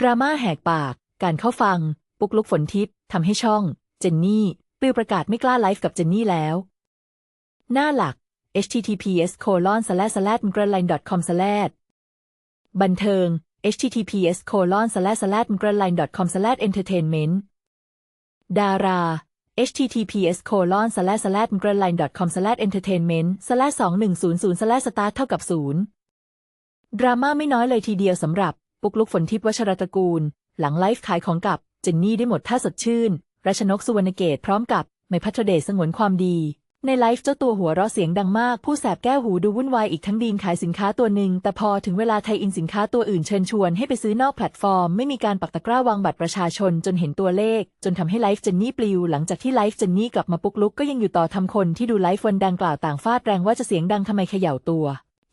ดราม่าแหกปาก การเข้าฟัง ปุกลุกฝนทิพย์ทำให้ช่อง เจนนี่ปลิวประกาศไม่กล้าไลฟ์กับเจนนี่แล้ว หน้าหลัก https colon slash slash m g r a l i n e com slash บันเทิง https colon slash slash m g r a l i n e com slash entertainment ดารา https colon slash slash m g r a l i n e com slash entertainment slash 2100 slash start เท่ากับศูนย์ดราม่าไม่น้อยเลยทีเดียวสำหรับ ปุกลุกฝนทิพย์วชรตระกูล หลังไลฟ์ขายของกับเจนนี่ได้หมดท่าสดชื่น รัชนกสุวรรณเกตพร้อมกับไม่พัทรเดชสงวนความดี ในไลฟ์เจ้าตัวหัวเราะเสียงดังมาก ผู้แสบแก้วหูดูวุ่นวายอีกทั้งดีนขายสินค้าตัวหนึ่ง แต่พอถึงเวลาไทยอินสินค้าตัวอื่นเชิญชวนให้ไปซื้อนอกแพลตฟอร์ม ไม่มีการปักตะกร้าวางบัตรประชาชนจนเห็นตัวเลข จนทำให้ไลฟ์เจนนี่ปลิว หลังจากที่ไลฟ์เจนนี่กลับมาปุกลุกก็ยังอยู่ต่อทำคนที่ดูไลฟ์วันดังกล่าวต่างฟาดแรงว่าจะเสียงดังทำไมเขย่าตัว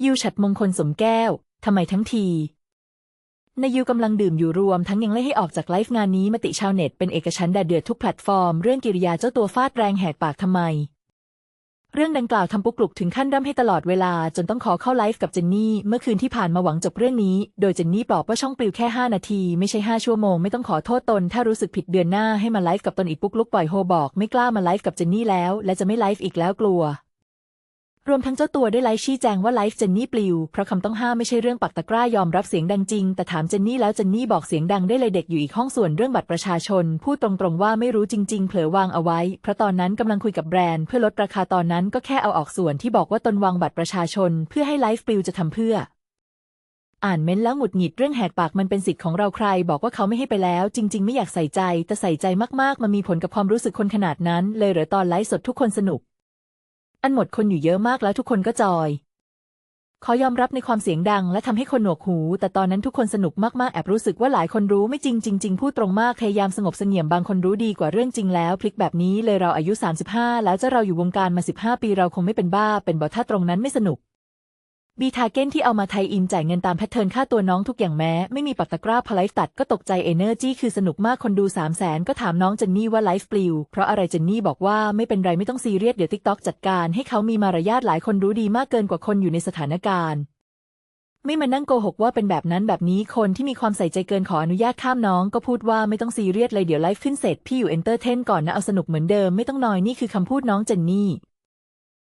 ยูฉัดมงคลสมแก้วทำไมทั้งที นายูกำลังดื่มอยู่รวม ทั้งยังไล่ให้ออกจากไลฟ์งานนี้มติชาวเน็ตเป็นเอกฉันแดดเดือดทุกแพลตฟอร์ม เรื่องกิริยาเจ้าตัวฟาดแรงแหกปากทำไม เรื่องดังกล่าวทำปุกลุกถึงขั้นร่ำให้ตลอดเวลา จนต้องขอเข้าไลฟ์กับเจนนี่ เมื่อคืนที่ผ่านมาหวังจบเรื่องนี้ โดยเจนนี่ปลอบว่าช่องปลิวแค่ 5 นาที ไม่ใช่ 5 ชั่วโมง ไม่ต้องขอโทษตน ถ้ารู้สึกผิดเดือนหน้าให้มาไลฟ์กับตนอีกปุกลุกปล่อยโฮบอก ไม่กล้ามาไลฟ์กับเจนนี่แล้ว และจะไม่ไลฟ์อีกแล้วกลัว รวมทั้งเจ้าตัวได้ไลฟ์ชี้แจงว่าไลฟ์เจนนี่ปลิว เพราะคำต้องห้ามไม่ใช่เรื่องปักตะกร้ายอมรับเสียงดังจริง แต่ถามเจนนี่แล้วเจนนี่บอกเสียงดังได้เลยเด็กอยู่อีกห้องส่วนเรื่องบัตรประชาชน พูดตรงๆว่าไม่รู้จริง ๆ เผลอวางเอาไว้ เพราะตอนนั้นกำลังคุยกับแบรนด์เพื่อลดราคาตอนนั้นก็แค่เอาออกส่วนที่บอกว่าตนวางบัตรประชาชน เพื่อให้ไลฟ์ปลิวจะทำเพื่ออ่านเม้นท์แล้วหงุดหงิดเรื่องแหกปากมันเป็นสิทธิ์ของเราใคร บอกว่าเขาไม่ให้ไปแล้ว จริง ๆ ไม่อยากใส่ใจ แต่ใส่ใจมากๆ มันมีผลกับความรู้สึกคนขนาดนั้น เลยเหรอตอนไลฟ์สดทุกคนสนุก อันหมดคนอยู่เยอะมากแล้วทุกคนก็จอย ขอยอมรับในความเสียงดังและทำให้คนหนวกหู แต่ตอนนั้นทุกคนสนุกมากๆ แอบรู้สึกว่าหลายคนรู้ไม่จริงจริงๆพูดตรงมากพยายามสงบเสงี่ยมบางคนรู้ดีกว่าเรื่องจริงแล้วพลิกแบบนี้เลยเราอายุ 35 แล้วจะเราอยู่วงการมา 15 ปีเราคงไม่เป็นบ้า เป็นบอถ้าตรงนั้นไม่สนุก บีทาเก้นที่เอามาไทยอินจ่ายเงินตามแพทเทิร์นค่าตัวน้องทุกอย่างแม้ ไม่มีปักตะกร้าพอไลฟ์ตัดก็ตกใจเอเนอร์จี้คือสนุกมากคนดู3 0 0แสนก็ถามน้องเจนนี่ว่าไลฟ์ปลิว เพราะอะไรเจนนี่บอกว่าไม่เป็นไรไม่ต้องซีเรียสเดี๋ยวติ๊กต็อกจัดการให้เขามีมารยาทหลายคนรู้ดีมากเกินกว่าคนอยู่ในสถานการณ์ ไม่มานั่งโกหกว่าเป็นแบบนั้นแบบนี้คนที่มีความใส่ใจเกินขออนุญาตข้ามน้อง ก็พูดว่าไม่ต้องซีเรียสเลยเดี๋ยวไลฟ์ขึ้นเสร็จพี่อยู่เอนเตอร์เทนก่อนนะเอาสนุกเหมือนเดิมไม่ต้องนอยนี่คือคำพูดน้องเจนนี่